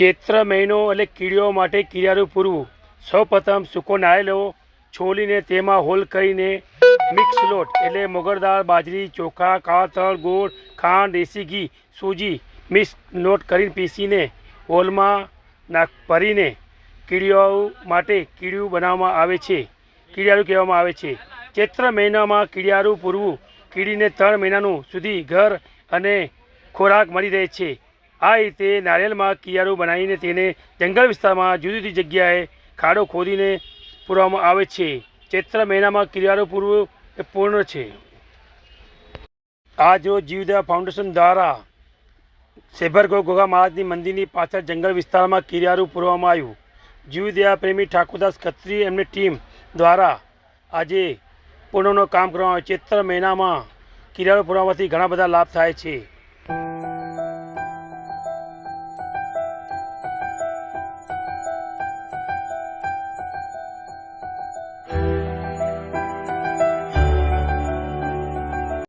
ચૈત્ર મહિનો એટલે કીડીઓ માટે કીડિયારું પૂરવું. સૌપ્રથમ સૂકો નાળિયેર લેવો. છોલીને તેમાં હોલ કરીને મિક્સ લોટ એટલે મોગરદાળ બાજરી, ચોખા કાળા તલ ગોળ, ખાંડ, દેશી ઘી, સૂજી મિક્સ લોટ કરીને પીસીને હોલમાં નાખ ભરીને કીડીઓ માટે કીડિયું બનાવવામાં આવે છે. કીડિયારું કહેવામાં આવે છે. ચૈત્ર મહિનામાં કીડિયારું પૂરવું. કીડીને ત્રણ મહિનાનું સુધી ઘર અને ખોરાક મળી રહે છે. આ રીતે નારિયેળમાં કિયારું બનાવીને તેને જંગલ વિસ્તારમાં જુદી જુદી જગ્યાએ ખાડો ખોદીને પૂરવામાં આવે છે. ચૈત્ર મહિનામાં કિયારું પૂરવું પૂર્ણ છે. આ જો જીવદયા ફાઉન્ડેશન દ્વારા સેભરગો ગોગા મહારાજની મંદિરની પાછળ જંગલ વિસ્તારમાં કિરિયારું પૂરવામાં આવ્યું. જીવદયા પ્રેમી ઠાકોરદાસ ખત્રી એમની ટીમ દ્વારા આજે પૂર્ણનું કામ કરવામાં આવ્યું. ચૈત્ર મહિનામાં કિરિયારું પૂરવાથી ઘણા બધા લાભ થાય છે.